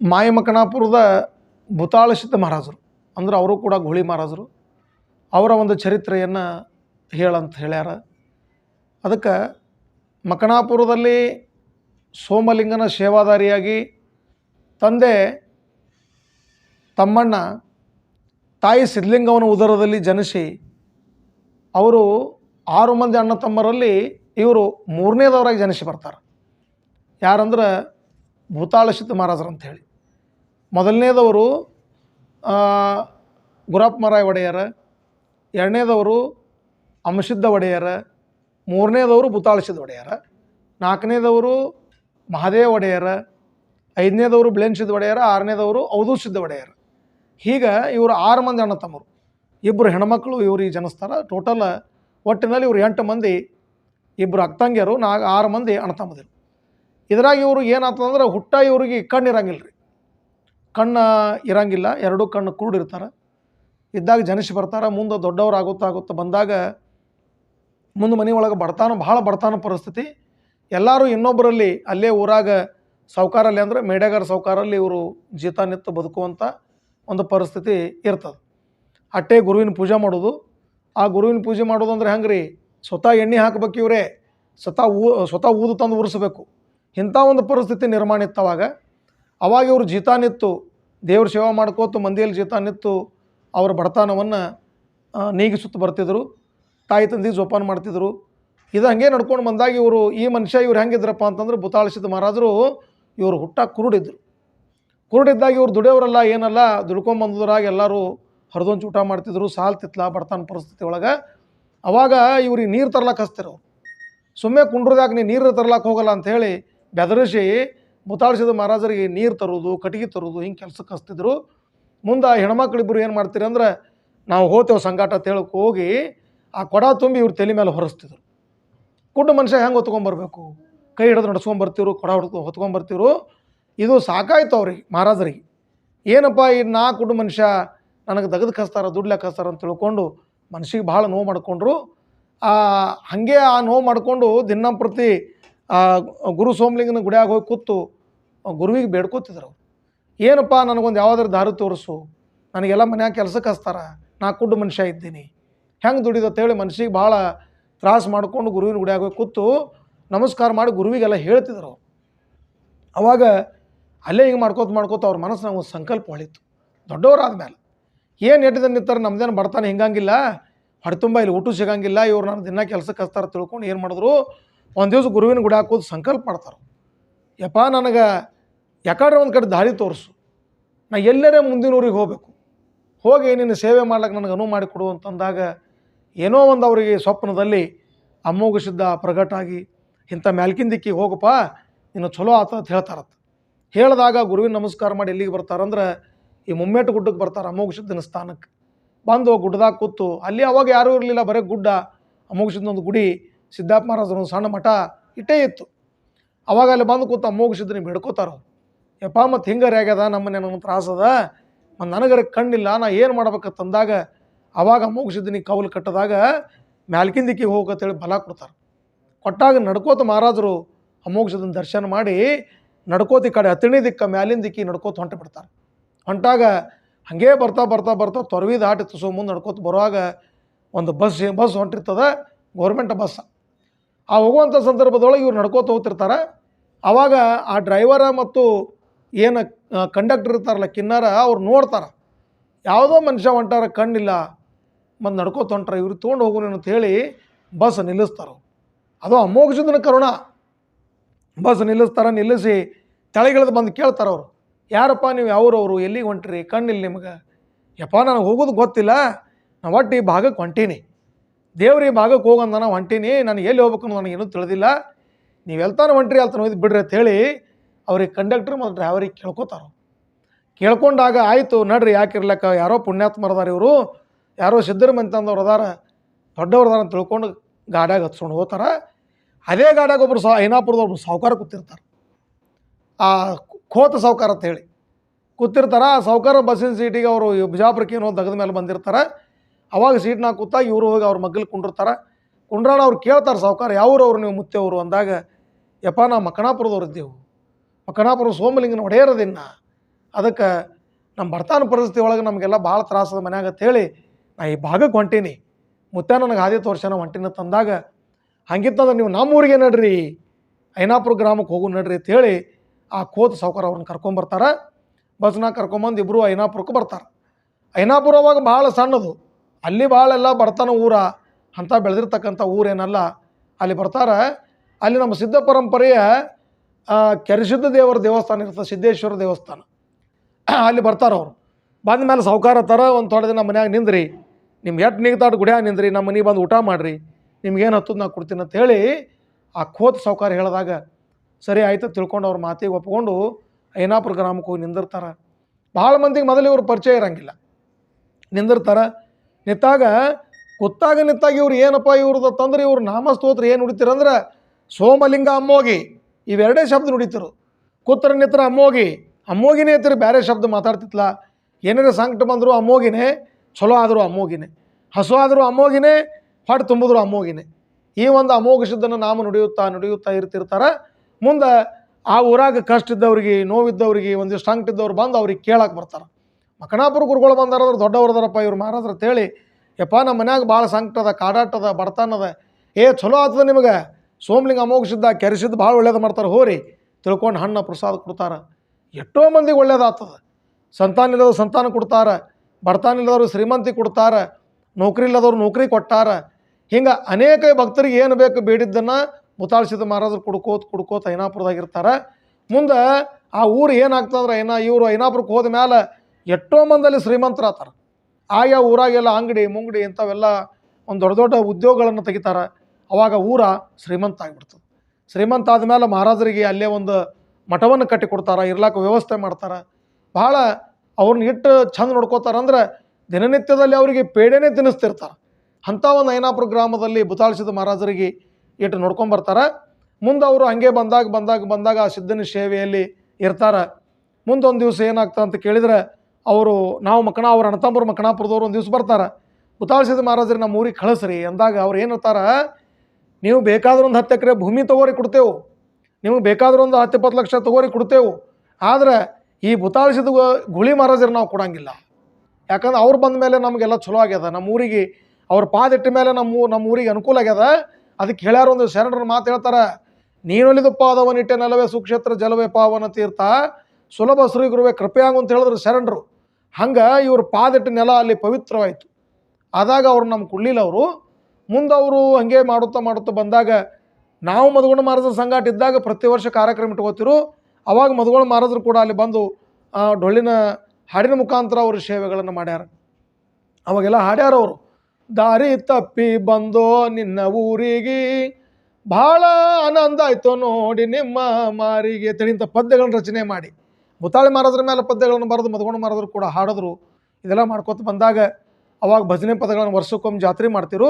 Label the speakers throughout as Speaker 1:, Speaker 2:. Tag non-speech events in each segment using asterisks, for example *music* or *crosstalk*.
Speaker 1: ಮಾಯಮಕನಾಪುರದ ಭೂತಾಳ ಸಿದ್ಧ ಮಹಾರಾಜರು, ಅಂದ್ರೆ ಅವರು ಕೂಡ ಗೋಳಿ ಮಹಾರಾಜರು, ಅವರ ಒಂದು ಚರಿತ್ರೆಯನ್ನು ಹೇಳಂತ ಹೇಳ್ಯಾರ. ಅದಕ್ಕೆ ಮಕನಾಪುರದಲ್ಲಿ ಸೋಮಲಿಂಗನ ಸೇವಾದಾರಿಯಾಗಿ ತಂದೆ ತಮ್ಮಣ್ಣ ತಾಯಿ ಸಿದ್ಧಲಿಂಗವನ ಉದರದಲ್ಲಿ ಜನಿಸಿ ಅವರು ಆರು ಮಂದಿ ಅಣ್ಣ ತಮ್ಮರಲ್ಲಿ ಇವರು ಮೂರನೇದವರಾಗಿ ಜನಿಸಿ ಬರ್ತಾರೆ. ಯಾರಂದ್ರೆ ಭೂತಾಳ ಸಿದ್ಧ ಮಹಾರಾಜರು ಅಂತ ಹೇಳಿ. ಮೊದಲನೇದವರು ಗುರಾಪ್ಮರಾಯ್ ಒಡೆಯರ, ಎರಡನೇದವರು ಅಂಶಿದ್ದ ಒಡೆಯರ, ಮೂರನೇದವರು ಭೂತಾಳ ಸಿದ್ಧ ಒಡೆಯರ, ನಾಲ್ಕನೇದವರು ಮಹಾದೇವ ಒಡೆಯರ, ಐದನೇದವರು ಬಿಳೆನ್ಸಿದ್ದ ಒಡೆಯರ, ಆರನೇದವರು ಅವಧೂತ್ ಸಿದ್ಧ ಒಡೆಯರ. ಹೀಗೆ ಇವರು ಆರು ಮಂದಿ ಅಣ್ಣ ತಮ್ಮರು. ಇಬ್ಬರು ಹೆಣ್ಮಕ್ಳು ಇವ್ರಿಗೆ ಜನಿಸ್ತಾರೆ ಟೋಟಲ್ ಒಟ್ಟಿನಲ್ಲಿ ಇವರು ಎಂಟು ಮಂದಿ ಇಬ್ಬರು ಅಕ್ತಂಗಿಯರು ನಾ ಆರು ಮಂದಿ ಅಣ್ಣ ತಮ್ಮದಿರು. ಇದ್ರಾಗ ಇವರು ಏನಾಗ್ತದಂದ್ರೆ ಹುಟ್ಟ ಇವ್ರಿಗೆ ಕಣ್ಣು ಇರಂಗಿಲ್ಲ ರೀ ಕಣ್ಣು ಇರಂಗಿಲ್ಲ, ಎರಡೂ ಕಣ್ಣು ಕುರುಡಿರ್ತಾರೆ ಇದ್ದಾಗ ಜನಿಸಿ ಬರ್ತಾರೆ, ಮುಂದೆ ದೊಡ್ಡವ್ರು ಆಗುತ್ತಾ ಬಂದಾಗ ಮುಂದೆ ಮನೆ ಒಳಗೆ ಬಡತಾನ ಭಾಳ ಬಡತಾನ ಪರಿಸ್ಥಿತಿ. ಎಲ್ಲರೂ ಇನ್ನೊಬ್ಬರಲ್ಲಿ ಅಲ್ಲೇ ಊರಾಗ ಸಾವ್ಕಾರಲ್ಲಿ ಅಂದರೆ ಮೇಡೆಗಾರ ಸಾವ್ಕಾರಲ್ಲಿ ಇವರು ಜೀತ ನಿತ್ತು ಬದುಕುವಂಥ ಒಂದು ಪರಿಸ್ಥಿತಿ ಇರ್ತದೆ. ಅಟ್ಟೆ ಗುರುವಿನ ಪೂಜೆ ಮಾಡೋದು. ಆ ಗುರುವಿನ ಪೂಜೆ ಮಾಡೋದು ಅಂದ್ರೆ ಹೆಂಗೆ ರೀ ಸ್ವತಃ ಎಣ್ಣೆ ಹಾಕ್ಬೇಕು ಇವರೇ. ಸ್ವತಃ ಊ, ಸ್ವತಃ ಊದು ತಂದು ಉರಿಸ್ಬೇಕು. ಇಂಥ ಒಂದು ಪರಿಸ್ಥಿತಿ ನಿರ್ಮಾಣ ಇತ್ತು ಅವಾಗ ಇವರು ಜೀತಾನಿತ್ತು ದೇವ್ರ ಸೇವೆ ಮಾಡ್ಕೋತ ಮಂದಿಯಲ್ಲಿ ಜೀತಾನಿತ್ತು ಅವರ ಬಡತನವನ್ನು ನೀಗಿಸುತ್ತಾ ಬರ್ತಿದ್ರು. ತಾಯಿ ತಂದೆ ಜೋಪಾನ ಮಾಡ್ತಿದ್ರು. ಇದು ಹಂಗೆ ನಡ್ಕೊಂಡು ಬಂದಾಗ ಇವರು, ಈ ಮನುಷ್ಯ ಇವ್ರು ಹೆಂಗಿದ್ರಪ್ಪ ಅಂತಂದ್ರೆ ಭೂತಾಳಿಸಿದ ಮಹಾರಾಜರು ಇವರು ಹುಟ್ಟ ಕುರುಡಿದ್ರು. ಕುರುಡಿದ್ದಾಗ ಇವ್ರು ದುಡಿಯೋರಲ್ಲ, ಏನಲ್ಲ ದುಡ್ಕೊಂಬಂದ್ರಾಗ ಎಲ್ಲರೂ ಹರಿದೊಂಚು ಊಟ ಮಾಡ್ತಿದ್ರು, ಸಾಲ್ ತಿತ್ಲ, ಬಡತನ ಪರಿಸ್ಥಿತಿ ಒಳಗೆ. ಅವಾಗ ಇವ್ರಿಗೆ ನೀರು ತರ್ಲಕ್ಕೆ ಹಸ್ತಿರೋ ಸುಮ್ಮನೆ ಕುಂಡ್ರದಾಗ ನೀರು ತರ್ಲಕ್ಕೆ ಹೋಗಲ್ಲ ಅಂಥೇಳಿ ಬೆದರಿಸಿ ಮುತಾಳಿಸಿದ ಮಹಾರಾಜರಿಗೆ ನೀರು ತರೋದು ಕಟ್ಟಿಗೆ ತರೋದು ಹಿಂಗೆ ಕೆಲಸಕ್ಕೆ ಹಚ್ತಿದ್ರು ಮುಂದೆ ಹೆಣ್ಮಕ್ಳಿಬ್ರು ಏನು ಮಾಡ್ತೀರಿ ಅಂದ್ರೆ ನಾವು ಹೋತೇವೆ ಸಂಗಾಟ ತೇಳಕ್ಕೆ ಹೋಗಿ ಆ ಕೊಡ ತುಂಬಿ ಇವ್ರ ತಲೆ ಮೇಲೆ ಹೊರಸ್ತಿದ್ರು. ಕುಡ್ಡು ಮನುಷ್ಯ ಹೆಂಗೆ ಹೊತ್ಕೊಂಬರ್ಬೇಕು ಕೈ ಹಿಡಿದು ನಡ್ಸ್ಕೊಂಬರ್ತಿರು ಕೊಡ ಹೊಡ್ಕೊ ಹೊತ್ಕೊಂಬರ್ತಿರು ಇದು ಸಾಕಾಯ್ತು ಅವ್ರಿಗೆ ಮಹಾರಾಜರಿಗೆ. ಏನಪ್ಪ ಈ ನಾ ಕುಡ್ಡು ಮನುಷ್ಯ ನನಗೆ ದಗದು ಕಸ್ತಾರ ದುಡ್ಲೆಕ್ಕ ಕಸ್ತಾರ ಅಂತ ತಿಳ್ಕೊಂಡು ಮನ್ಸಿಗೆ ಭಾಳ ನೋವು ಮಾಡ್ಕೊಂಡ್ರು. ಆ, ಹಾಗೆ ಆ ನೋವು ಮಾಡಿಕೊಂಡು ದಿನಂಪ್ರತಿ ಆ ಗುರು ಸೋಮಲಿಂಗನ ಗುಡಿಯಾಗ ಹೋಗಿ ಕೂತು ಆ ಗುರುವಿಗೆ ಬೇಡ್ಕೋತಿದ್ರು ಅವ್ರು. ಏನಪ್ಪ ನನಗೊಂದು ಯಾವುದಾದ್ರು ದಾರಿ ತೋರಿಸು, ನನಗೆಲ್ಲ ಮನ್ಯಾಗ ಕೆಲಸಕ್ಕೆ ಹಚ್ತಾರ, ನಾ ಕುಡ್ಡ ಮನುಷ್ಯ ಇದ್ದೀನಿ. ಹೆಂಗೆ ದುಡಿದತ್ತೇಳಿ ಮನ್ಸಿಗೆ ಭಾಳ ತ್ರಾಸು ಮಾಡಿಕೊಂಡು ಗುರುವಿನ ಗುಡಿಯಾಗ ಕೂತು ನಮಸ್ಕಾರ ಮಾಡಿ ಗುರುವಿಗೆಲ್ಲ ಹೇಳ್ತಿದ್ರು. ಅವಾಗ ಅಲ್ಲೇ ಹಿಂಗೆ ಮಾಡ್ಕೋತ ಮಾಡ್ಕೋತ ಅವ್ರ ಮನಸ್ಸಿನಾಗ ಒಂದು ಸಂಕಲ್ಪ ಹೊಳಿತು. ದೊಡ್ಡವರಾದ ಮೇಲೆ ಏನು ಎಟ್ಟಿದ ನಿಂತಾರೆ ನಮ್ದೇನು ಬಡತಾನೆ ಹಿಂಗಂಗಿಲ್ಲ. ಹೊಡ್ತುಂಬ ಇಲ್ಲಿ ಊಟ ಸಿಗಂಗಿಲ್ಲ, ಇವ್ರು ನಾನು ದಿನ ಕೆಲಸಕ್ಕೆ ಹಚ್ತಾರ ತಿಳ್ಕೊಂಡು ಏನು ಮಾಡಿದ್ರು, ಒಂದು ದಿವಸ ಗುರುವಿನ ಗುಡಿ ಹಾಕೋದು ಸಂಕಲ್ಪ ಮಾಡ್ತಾರೆ ಯಪ್ಪ ನನಗೆ ಯಾಕಡ್ರೆ ಒಂದು ಕಡೆ ದಾರಿ ತೋರಿಸು. ನಾ ಎಲ್ಲರೇ ಮುಂದಿನ ಊರಿಗೆ ಹೋಗಬೇಕು. ಹೋಗಿ ನಿನ್ನ ಸೇವೆ ಮಾಡ್ಲಿಕ್ಕೆ ನನಗೆ ಅನುವು ಮಾಡಿಕೊಡು ಅಂತಂದಾಗ ಏನೋ ಒಂದು ಅವರಿಗೆ ಸ್ವಪ್ನದಲ್ಲಿ ಅಮ್ಮೋಗ ಸಿದ್ಧ ಪ್ರಗಟ ಆಗಿ ಇಂಥ ಮ್ಯಾಲ್ಕಿನ ದಿಕ್ಕಿಗೆ ಹೋಗಪ್ಪ ಇನ್ನು ಚಲೋ ಆತ ಅಂತ ಹೇಳ್ತಾರತ್ತ. ಹೇಳಿದಾಗ ಗುರುವಿನ ನಮಸ್ಕಾರ ಮಾಡಿ ಎಲ್ಲಿಗೆ ಬರ್ತಾರಂದ್ರೆ ಈ ಮುಮ್ಮೇಟು ಗುಡ್ಡಕ್ಕೆ ಬರ್ತಾರೆ ಅಮೋಘ ಸಿದ್ಧನ ಸ್ಥಾನಕ್ಕೆ. ಬಂದು ಗುಡ್ಡದಾಗ ಕೂತು ಅಲ್ಲಿ ಅವಾಗ ಯಾರೂ ಇರಲಿಲ್ಲ, ಬರೀ ಗುಡ್ಡ. ಅಮೋಘ ಸಿದ್ಧನ ಒಂದು ಗುಡಿ ಮಹಾರಾಜರ ಒಂದು ಸಣ್ಣ ಮಠ ಇಟ್ಟೇ ಇತ್ತು. ಅವಾಗ ಅಲ್ಲಿ ಬಂದು ಕೂತು ಅಮೋಘ ಸಿದ್ಧನಿಗೆ ಬೇಡ್ಕೋತಾರ. ಯಪ್ಪ, ಮತ್ತು ಹಿಂಗಾರೆ ಆಗ್ಯದ? ನಮ್ಮನೆ ನನಗೆ ತ್ರಾಸದ ಮತ್ತು ನನಗರ ಕಣ್ಣಿಲ್ಲ, ನಾ ಏನು ಮಾಡ್ಬೇಕಂತಂದಾಗ ಅವಾಗ ಮುಗಿಸಿದ್ದೀನಿ ಕೌಲು ಕಟ್ಟದಾಗ ಮ್ಯಾಲ್ಕಿಂದಿಕ್ಕಿ ಹೋಗತ್ತೇಳಿ ಬಲ ಕೊಡ್ತಾರೆ. ಕೊಟ್ಟಾಗ ನಡ್ಕೋತ ಮಹಾರಾಜರು ಅಮೋಘ ಸಿದ್ಧನ ದರ್ಶನ ಮಾಡಿ ನಡ್ಕೋತಿ ಕಡೆ ಹತ್ತಿಣಿ ದಿಕ್ಕ ಮ್ಯಾಲಿನ ದಿಕ್ಕಿ ನಡ್ಕೋತ ಹೊಂಟು ಬಿಡ್ತಾರೆ. ಹೊಂಟಾಗ ಹಾಗೇ ಬರ್ತಾ ಬರ್ತಾ ಬರ್ತಾ ತೊರವಿ ದಾಟಿ ತುಸೋ ಮುಂದೆ ನಡ್ಕೋತ ಬರುವಾಗ ಒಂದು ಬಸ್ ಬಸ್ ಹೊಂಟಿರ್ತದ, ಗೌರ್ಮೆಂಟ್ ಬಸ್. ಆ ಹೋಗುವಂಥ ಸಂದರ್ಭದೊಳಗೆ ಇವ್ರು ನಡ್ಕೋತ ಹೋಗ್ತಿರ್ತಾರೆ. ಆವಾಗ ಆ ಡ್ರೈವರ ಮತ್ತು ಏನು ಕಂಡಕ್ಟರ್ ಇರ್ತಾರಲ್ಲ, ಕಿನ್ನಾರ, ಅವ್ರು ನೋಡ್ತಾರೆ. ಯಾವುದೋ ಮನುಷ್ಯ ಹೊಂಟಾರ ಕಣ್ಣಿಲ್ಲ, ಮತ್ತು ನಡ್ಕೋತ ಹೊಂಟ್ರ ಇವ್ರು ತೊಗೊಂಡು ಹೋಗೋಣ ಅಂತ ಹೇಳಿ ಬಸ್ ನಿಲ್ಲಿಸ್ತಾರೆ ಅದು ಅಮೋಘಸಿದನ ಕರುಣ. ಬಸ್ ನಿಲ್ಲಿಸ್ತಾರೆ, ನಿಲ್ಲಿಸಿ ತೆಳಗಿಳಿದು ಬಂದು ಕೇಳ್ತಾರೆ ಅವರು. ಯಾರಪ್ಪ ನೀವು ಯಾವ್ರವರು ಎಲ್ಲಿಗೆ ಹೊಂಟ್ರಿ ಕಣ್ಣಿಲ್ಲ ನಿಮ್ಗೆ? ಯಪ್ಪ, ನನಗೆ ಹೋಗೋದು ಗೊತ್ತಿಲ್ಲ. ನಾ ಒಟ್ಟು ಈ ಭಾಗಕ್ಕೆ ಹೊಂಟೀನಿ. ದೇವ್ರ ಭಾಗಕ್ಕೆ ಹೋಗಂದ ನಾನು ಹೊಂಟೀನಿ. ನಾನು ಎಲ್ಲಿ ಹೋಗ್ಬೇಕು ನನಗೇನು ತಿಳಿದಿಲ್ಲ. ನೀವು ಎಲ್ತಾನು ಹೊಂಟ್ರಿ ಅಲ್ತಾನು ಹೋಗಿದ್ದು ಬಿಡ್ರಿ ಅಂತ ಹೇಳಿ ಅವ್ರಿಗೆ ಕಂಡಕ್ಟ್ರ್ ಮತ್ತು ಡ್ರೈವರಿಗೆ ಕೇಳ್ಕೊತಾರ ಕೇಳ್ಕೊಂಡಾಗ ಆಯಿತು, ನಡ್ರಿ, ಯಾಕಿರ್ಲಕ್ಕ, ಯಾರೋ ಪುಣ್ಯಾತ್ಮರದಾರ ಇವರು, ಯಾರೋ ಸಿದ್ಧರ ಮಂತಂದವ್ರು ಅದಾರ, ದೊಡ್ಡವ್ರು ಅದಾರ ಅಂತ ತಿಳ್ಕೊಂಡು ಗಾಡ್ಯಾಗ ಹತ್ಸ್ಕೊಂಡು ಹೋಗ್ತಾರ. ಅದೇ ಗಾಡ್ಯಾಗ ಒಬ್ರು ಸಾ ಐನಾಪುರದ ಒಬ್ರು ಸಾವುಕಾರ ಕೂತಿರ್ತಾರೆ. ಆ ಖೋತ ಸಾವುಕಾರ ಅಂತ ಹೇಳಿ. ಕೂತಿರ್ತಾರ, ಆ ಸಾವುಕಾರ ಬಸ್ಸಿನ ಸೀಟಿಗೆ ಅವರು ಬಿಜಾಪುರಕ್ಕೆ ಏನೋ ದಗದ ಮೇಲೆ ಬಂದಿರ್ತಾರೆ. ಅವಾಗ ಸೀಟ್ನಾಗ ಕೂತಾಗ ಇವರು ಹೋಗಿ ಅವ್ರ ಮಗ್ಗಲ್ ಕುಂಡಿರ್ತಾರೆ. ಕುಂಡ್ರಾಣ ಅವ್ರು ಕೇಳ್ತಾರೆ ಸಾವುಕಾರ, ಯಾವ್ರವ್ರು ನೀವು ಮುತ್ತೆವರು ಅಂದಾಗ, ಯಪ್ಪ ನಾ ಮಕಣಾಪುರದವ್ರು ಇದ್ದೆವು. ಮಕಣಾಪುರ ಸೋಮಲಿಂಗನ ಒಡೆಯರದಿನ್ನ ಅದಕ್ಕೆ ನಮ್ಮ ಬರ್ತಾನ ಪರಿಸ್ಥಿತಿ ಒಳಗೆ ನಮಗೆಲ್ಲ ಭಾಳ ತ್ರಾಸದ ಮನ್ಯಾಗ ಅಂತೇಳಿ ನಾ ಈ ಭಾಗಕ್ಕೆ ಹೊಂಟೀನಿ. ಮುತ್ತ ನನಗೆ ಹಾದಿ ತೋರ್ಸನ ಹೊಂಟಿನ ತಂದಾಗ ಹಂಗಿತ್ತಂದ್ರೆ ನೀವು ನಮ್ಮ ಊರಿಗೆ ನಡ್ರಿ, ಐನಾಪುರ ಗ್ರಾಮಕ್ಕೆ ಹೋಗು ನಡ್ರಿ ಅಂತೇಳಿ ಆ ಕೋತ್ ಸಾವ್ಕಾರ ಅವ್ರನ್ನ ಕರ್ಕೊಂಬರ್ತಾರೆ. ಬಸ್ನಾಗ ಕರ್ಕೊಂಬಂದು ಇಬ್ಬರು ಐನಾಪುರಕ್ಕೆ ಬರ್ತಾರೆ. ಐನಾಪುರ ಅವಾಗ ಭಾಳ ಸಣ್ಣದು. ಅಲ್ಲಿ ಭಾಳ ಎಲ್ಲ ಬರ್ತಾನ ಊರ, ಅಂತ ಬೆಳೆದಿರ್ತಕ್ಕಂಥ ಊರೇನಲ್ಲ, ಅಲ್ಲಿ ಬರ್ತಾರೆ. ಅಲ್ಲಿ ನಮ್ಮ ಸಿದ್ಧ ಪರಂಪರೆಯ ಆ, ಕೆರೆಸಿದ್ಧ ದೇವರ ದೇವಸ್ಥಾನ ಇರ್ತದೆ ಸಿದ್ದೇಶ್ವರ ದೇವಸ್ಥಾನ. *clears throat* ಅಲ್ಲಿ ಬರ್ತಾರೆ ಅವರು. ಬಂದ ಮೇಲೆ ಸಾವ್ಕಾರ ಥರ ಒಂದು ಥೋಡೆ ದಿನ ಮನ್ಯಾಗ ನಿಂದ್ರಿ. ನಿಮ್ಮ ಎಟ್ಟು ನೀಗ್ತಾಡು ಗುಡ್ಯಾಗ ನಿಂದ್ರಿ ನಮ್ಮ ಮನೆ ಬಂದು ಊಟ ಮಾಡಿರಿ. ನಿಮ್ಗೇನು ಹತ್ತದ ನಾ ಕೊಡ್ತೀನಿ ಅಂತ ಹೇಳಿ ಆ ಖೋತ್ ಸಾವ್ಕಾರ ಹೇಳಿದಾಗ ಸರಿ ಆಯ್ತು ತಿಳ್ಕೊಂಡು ಅವ್ರ ಮಾತಿಗೆ ಒಪ್ಕೊಂಡು ಐನಾಪುರ ಗ್ರಾಮಕ್ಕೆ ಹೋಗಿ ನಿಂದಿರ್ತಾರೆ. ಭಾಳ ಮಂದಿಗೆ ಮೊದಲು ಇವರು ಪರಿಚಯ ಇರಂಗಿಲ್ಲ. ನಿಂದಿರ್ತಾರೆ. ನಿಂತಾಗ ಗೊತ್ತಾಗ ನಿಂತಾಗ ಇವ್ರು ಏನಪ್ಪ ಇವ್ರದ್ದು ತಂದ್ರೆ ಇವ್ರು ನಾಮಸ್ತೋತ್ರ ಏನು ಉಡ್ತೀರಂದ್ರೆ ಸೋಮಲಿಂಗ ಅಮ್ಮೋಗಿ ಇವೆರಡೇ ಶಬ್ದ ನುಡಿತರು. ಕೂತರ ನಿತ್ರ ಅಮ್ಮೋಗಿ. ಅಮ್ಮೋಗಿನೇ ಇತ್ತಿರ ಬೇರೆ ಶಬ್ದ ಮಾತಾಡ್ತಿತ್ಲ. ಏನೇನು ಸಂಕಟ ಬಂದರೂ ಅಮ್ಮೋಗಿನೇ ಚಲೋ ಆದರೂ ಅಮ್ಮೋಗಿನೇ. ಹಸು ಆದರೂ ಅಮ್ಮೋಗಿನೇ, ಹೊಟ್ಟೆ ತುಂಬಿದ್ರು ಅಮ್ಮೋಗಿನೇ. ಈ ಒಂದು ಅಮೋಘ ಶಬ್ದನ ನಾಮ ನುಡಿಯುತ್ತಾ ನುಡಿಯುತ್ತಾ ಇರ್ತಿರ್ತಾರೆ. ಮುಂದೆ ಆ ಊರಾಗ ಕಷ್ಟ ಇದ್ದವ್ರಿಗೆ, ನೋವಿದ್ದವ್ರಿಗೆ, ಒಂದಿಷ್ಟು ಸಂಕಟ ಇದ್ದವ್ರು ಬಂದು ಅವ್ರಿಗೆ ಕೇಳಕ್ಕೆ ಬರ್ತಾರೆ. ಮಕನಾಪುರ ಗುರುಗಳು ಬಂದಾರಂದ್ರೆ ದೊಡ್ಡವ್ರದಾರಪ್ಪ ಇವ್ರು ಮಾರದ್ರು ಅಂತ ಹೇಳಿ, ಯಪ್ಪ, ನಮ್ಮ ಮನ್ಯಾಗ ಭಾಳ ಸಂಕಟದ ಕಾಡಾಟದ ಬಡತನದ ಏ ಚಲೋ ಆಗ್ತದೆ ನಿಮಗೆ? ಸೋಮಲಿಂಗ ಮೋಗಿಸಿದ್ದ ಕೆರೆಸಿದ್ದು ಭಾಳ ಒಳ್ಳೇದು ಮಾಡ್ತಾರೆ, ಹೋರಿ, ತಿಳ್ಕೊಂಡು ಹಣ್ಣು ಪ್ರಸಾದ ಕೊಡ್ತಾರೆ. ಎಷ್ಟೋ ಮಂದಿಗೆ ಒಳ್ಳೇದಾಗ್ತದೆ. ಸಂತಾನ ಇಲ್ಲದವ್ರು ಸಂತಾನ ಕೊಡ್ತಾರೆ ಬಡತಾನ ಇಲ್ಲದವ್ರು ಶ್ರೀಮಂತಿ ಕೊಡ್ತಾರೆ, ನೌಕರಿ ಇಲ್ಲದವ್ರು ನೌಕರಿ ಕೊಟ್ಟಾರ. ಹಿಂಗೆ ಅನೇಕ ಭಕ್ತರಿಗೆ ಏನು ಬೇಕು ಬೇಡಿದ್ದನ್ನು ಮುತಾಳ್ಸಿದ ಮಹಾರಾಜರು ಕುಡ್ಕೋತ ಕುಡ್ಕೋತ ಐನಾಪುರದಾಗ ಇರ್ತಾರೆ. ಮುಂದೆ ಆ ಊರು ಏನಾಗ್ತದ್ರೆ ಐನಾ, ಇವರು ಐನಾಪುರಕ್ಕೆ ಹೋದ ಮೇಲೆ ಎಷ್ಟೋ ಮಂದಲ್ಲಿ ಶ್ರೀಮಂತರಾತಾರೆ ಆಯಾ ಊರಾಗೆಲ್ಲ ಅಂಗಡಿ, ಮುಂಗಡಿ ಇಂಥವೆಲ್ಲ ಒಂದು ದೊಡ್ಡ ದೊಡ್ಡ ಉದ್ಯೋಗಗಳನ್ನು ತೆಗಿತಾರೆ. ಅವಾಗ ಊರ ಶ್ರೀಮಂತ ಆಗಿಬಿಡ್ತದೆ. ಶ್ರೀಮಂತ ಆದಮೇಲೆ ಮಹಾರಾಜರಿಗೆ ಅಲ್ಲೇ ಒಂದು ಮಠವನ್ನು ಕಟ್ಟಿ ಕೊಡ್ತಾರೆ, ಇರ್ಲಾಕ ವ್ಯವಸ್ಥೆ ಮಾಡ್ತಾರೆ. ಭಾಳ ಅವ್ರನ್ನ ಇಟ್ಟು ಚಂದ ನೋಡ್ಕೋತಾರಂದ್ರೆ ದಿನನಿತ್ಯದಲ್ಲಿ ಅವರಿಗೆ ಪೇಡೆನೇ ತಿನ್ನಿಸ್ತಿರ್ತಾರೆ. ಅಂಥ ಒಂದು ಐನಾಪುರ ಗ್ರಾಮದಲ್ಲಿ ಬುತಾಳಿಸಿದ ಮಹಾರಾಜರಿಗೆ ಇಟ್ಟು ನೋಡ್ಕೊಂಬರ್ತಾರೆ ಮುಂದೆ ಅವರು ಹಂಗೆ ಬಂದಾಗ ಬಂದಾಗ ಬಂದಾಗ ಆ ಸಿದ್ಧನ ಸೇವೆಯಲ್ಲಿ ಇರ್ತಾರೆ. ಮುಂದೊಂದು ದಿವಸ ಏನಾಗ್ತದೆ ಅಂತ ಕೇಳಿದ್ರೆ ಅವರು ನಾವು ಮಕ್ಕಣ, ಅವ್ರ ಅಣತಂಬರು ಮಕ್ಕಣಾಪುರದವ್ರು ಒಂದು ದಿವಸ ಬರ್ತಾರೆ. ಬುತಾಳಿಸಿದ ಮಹಾರಾಜರಿಗೆ ನಮ್ಮ ಊರಿಗೆ ಕಳಿಸ್ರಿ ಅಂದಾಗ ಅವ್ರು ಏನಂತಾರ ನೀವು ಬೇಕಾದ್ರೊಂದು ಹತ್ತು ಎಕರೆ ಭೂಮಿ ತೊಗೋರಿ ಕೊಡ್ತೇವೆ. ನಿಮಗೆ ಬೇಕಾದ್ರೆ ಒಂದು ಹತ್ತು ಇಪ್ಪತ್ತು ಲಕ್ಷ ತೊಗೋರಿ ಕೊಡ್ತೇವೆ. ಆದರೆ ಈ ಬುತಾಳಿಸಿದ ಗುಳಿ ಮಹಾರಾಜರು ನಾವು ಕೊಡೋಂಗಿಲ್ಲ. ಯಾಕಂದ್ರೆ ಅವ್ರು ಬಂದ ಮೇಲೆ ನಮಗೆಲ್ಲ ಚಲೋ ಆಗ್ಯದ. ನಮ್ಮ ಊರಿಗೆ ಅವ್ರ ಪಾದಿಟ್ಟ ಮೇಲೆ ನಮ್ಮ ನಮ್ಮ ಊರಿಗೆ ಅನುಕೂಲ ಆಗ್ಯದ. ಅದಕ್ಕೆ ಹೇಳ್ಯಾರ ಒಂದು ಶರಣರ ಮಾತು ಹೇಳ್ತಾರೆ ನೀನೊಲಿದು ಪಾದವನಿಟ್ಟೆ ನಲವೇ, ಸುಕ್ಷೇತ್ರ ಜಲವೇ, ಪಾವನ ತೀರ್ಥ, ಸುಲಭ ಶ್ರೀ ಕೃಪೆ ಕೃಪೆಯಾಂಗು ಅಂತ ಹೇಳಿದ್ರು ಶರಣರು. ಹಂಗೆ ಇವ್ರ ಪಾದಿಟ್ಟ ನೆಲ ಅಲ್ಲಿ ಪವಿತ್ರವಾಯಿತು. ಆದಾಗ ಅವ್ರು ನಮ್ಮ ಕುಳ್ಳಿಲ್ಲ ಅವರು ಮುಂದೆ ಅವರು ಹಂಗೆ ಮಾಡುತ್ತಾ ಮಾಡುತ್ತಾ ಬಂದಾಗ ನಾವು ಮಧುಗುಣ ಮಹಾರಾಜರ ಸಂಗಾಟ ಇದ್ದಾಗ ಪ್ರತಿ ವರ್ಷ ಕಾರ್ಯಕ್ರಮ ಇಟ್ಕೋತಿರು. ಅವಾಗ ಮಧುಗುಣ ಮಹಾರಾಜರು ಕೂಡ ಅಲ್ಲಿ ಬಂದು ಡೊಳ್ಳಿನ ಹಾಡಿನ ಮುಖಾಂತರ ಅವರು ಸೇವೆಗಳನ್ನು ಮಾಡ್ಯಾರ. ಅವಾಗೆಲ್ಲ ಹಾಡ್ಯಾರ ಅವರು. ದಾರಿ ತಪ್ಪಿ ಬಂದೋ ನಿನ್ನ ಊರಿಗೆ, ಭಾಳ ಆನಂದ ಆಯಿತು ನೋಡಿ ನಿಮ್ಮ ಮಾರಿಗೆ ತಿಳಿಂತ ಪದ್ಯಗಳನ್ನು ರಚನೆ ಮಾಡಿ. ಮುತಾಳಿ ಮಹಾರಾಜರ ಮೇಲೆ ಪದ್ಯಗಳನ್ನು ಬರೆದು ಮಧುಗುಣ ಮಹಾರಾಜರು ಕೂಡ ಹಾಡಿದ್ರು. ಇದೆಲ್ಲ ಮಾಡ್ಕೊತ ಬಂದಾಗ ಅವಾಗ ಭಜನೆ ಪದಗಳನ್ನು ವರ್ಷಕ್ಕೊಮ್ಮೆ ಜಾತ್ರೆ ಮಾಡ್ತಿರು.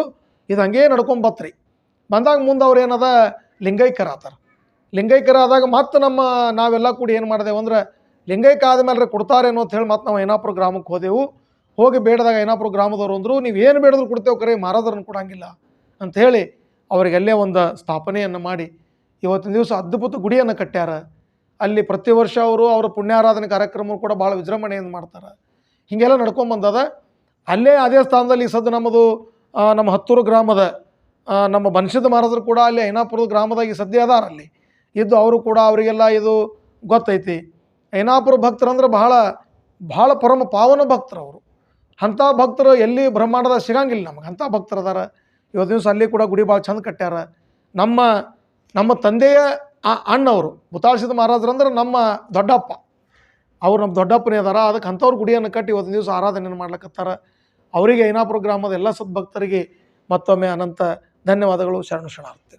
Speaker 1: ಇದು ಹಂಗೇ ನಡ್ಕೊಂಬತ್ರಿ. ಬಂದಾಗ ಮುಂದೆ ಅವ್ರು ಏನದ? ಲಿಂಗೈಕ್ಯರ ಆತಾರ. ಲಿಂಗೈಕ್ಯರ ಆದಾಗ ಮತ್ತೆ ನಮ್ಮ ನಾವೆಲ್ಲ ಕೂಡಿ ಏನು ಮಾಡಿದೆವು ಅಂದ್ರೆ, ಲಿಂಗೈಕ್ಯ ಆದಮೇಲೆ ಕೊಡ್ತಾರೇನೋ ಅಂತ ಹೇಳಿ ಮತ್ತೆ ನಾವು ಐನಾಪುರ ಗ್ರಾಮಕ್ಕೆ ಹೋದೆವು. ಹೋಗಿ ಬೇಡದಾಗ ಐನಾಪುರ ಗ್ರಾಮದವ್ರು ಅಂದರು, ನೀವು ಏನು ಬೇಡದ್ರು ಕೊಡ್ತೇವೆ ಕರೆ ಮಾರಾದ್ರನ್ನು ಕೊಡಂಗಿಲ್ಲ ಅಂತ ಹೇಳಿ ಅವರಿಗೆಲ್ಲೇ ಒಂದು ಸ್ಥಾಪನೆಯನ್ನು ಮಾಡಿ, ಇವತ್ತಿನ ದಿವಸ ಅದ್ಭುತ ಗುಡಿಯನ್ನು ಕಟ್ಟ್ಯಾರ. ಅಲ್ಲಿ ಪ್ರತಿ ವರ್ಷ ಅವರು ಅವರ ಪುಣ್ಯಾರಾಧನೆ ಕಾರ್ಯಕ್ರಮ ಕೂಡ ಭಾಳ ವಿಜೃಂಭಣೆಯಿಂದ ಮಾಡ್ತಾರೆ. ಹೀಗೆಲ್ಲ ನಡ್ಕೊಂಬಂದದ. ಅಲ್ಲೇ ಅದೇ ಸ್ಥಾನದಲ್ಲಿ ಸದ್ದು ನಮ್ಮದು ನಮ್ಮ ಹತ್ತೂರು ಗ್ರಾಮದ ನಮ್ಮ ಬನಸಿದ್ದ ಮಹಾರಾಜರು ಕೂಡ ಅಲ್ಲಿ ಐನಾಪುರದ ಗ್ರಾಮದಾಗ ಸದ್ಯ ಅದಾರ ಅಲ್ಲಿ. ಇದ್ದು ಅವರು ಕೂಡ ಅವರಿಗೆಲ್ಲ ಇದು ಗೊತ್ತೈತಿ. ಐನಾಪುರ ಭಕ್ತರಂದ್ರೆ ಬಹಳ ಭಾಳ ಪರಮ ಪಾವನ ಭಕ್ತರು ಅವರು. ಅಂಥ ಭಕ್ತರು ಎಲ್ಲಿ ಬ್ರಹ್ಮಾಂಡದಾಗ ಸಿಗಂಗಿಲ್ಲ ನಮಗೆ. ಅಂಥ ಭಕ್ತರು ಅದಾರ. ಇವತ್ತು ದಿವಸ ಅಲ್ಲಿ ಕೂಡ ಗುಡಿ ಭಾಳ ಚಂದ ಕಟ್ಟ್ಯಾರ. ನಮ್ಮ ನಮ್ಮ ತಂದೆಯ ಆ ಅಣ್ಣವರು ಮುತಾಳಿಸಿದ ಮಹಾರಾಜರು ಅಂದ್ರೆ ನಮ್ಮ ದೊಡ್ಡಪ್ಪ. ಅವ್ರು ನಮ್ಮ ದೊಡ್ಡಪ್ಪನೇ ಅದಾರ. ಅದಕ್ಕೆ ಅಂಥವ್ರು ಗುಡಿಯನ್ನು ಕಟ್ಟಿ ಇವತ್ತಿನ ದಿವಸ ಆರಾಧನೆಯನ್ನು ಮಾಡ್ಲಕತ್ತಾರ. ಅವರಿಗೆ ಐನಾಪುರ ಗ್ರಾಮದ ಎಲ್ಲ ಸದ್ಭಕ್ತರಿಗೆ ಮತ್ತೊಮ್ಮೆ ಅನಂತ ಧನ್ಯವಾದಗಳು ಶರಣು ಶರಣಾರ್ಥಿ.